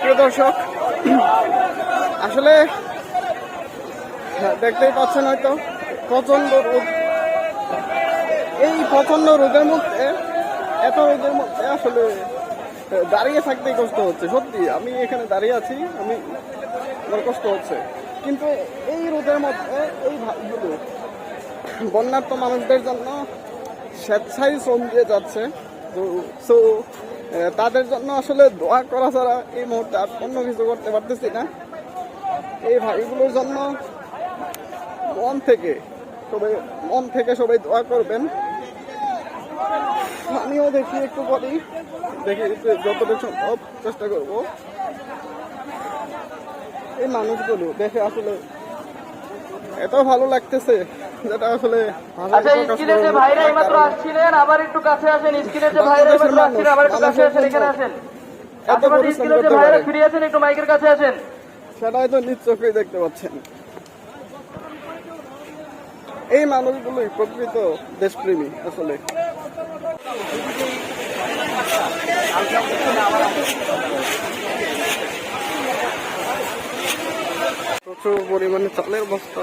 প্রিয় দর্শক, আসলে দেখতেই পাচ্ছেন হয়তো প্রচণ্ড রোদ। এই প্রচণ্ড রোদের মধ্যে, এত রোদের মধ্যে আসলে দাঁড়িয়ে থাকতেই কষ্ট হচ্ছে। সত্যি, আমি এখানে দাঁড়িয়ে আছি, আমি আমার কষ্ট হচ্ছে। কিন্তু এই রোদের মধ্যে, এই বন্যার্থ মানুষদের জন্য স্বেচ্ছায় শ্রম দিয়ে যাচ্ছে। তো সো তাদের জন্য আসলে দোয়া করা ছাড়া এই মুহূর্তে আর অন্য কিছু করতে পারতেছি না। এই ভাইগুলোর জন্য মন থেকে সবাই, মন থেকে সবাই দোয়া করবেন। আমিও দেখি একটু করি দেখি যতটুকু সম্ভব চেষ্টা করব। এই মানুষগুলো দেখে আসলে এত ভালো লাগতেছে। যেটা আসলে আচ্ছা স্ক্রিনে যে ভাইরা এইমাত্র আসছিলেন আবার একটু কাছে আসেন। স্ক্রিনে যে ভাইরা এইমাত্র আসছিলেন আবার একটু কাছে আসেন এখানে আসেন। এত আশেপাশে স্ক্রিনে যে ভাইরা ফিরে আছেন একটু মাইকের কাছে আসেন। সেটাই তো নিজ চোখেই দেখতে পাচ্ছেন। এই মানুষগুলোই প্রকৃত দেশপ্রেমী আসলে। প্রচুর পরিমাণে চালের বস্তা।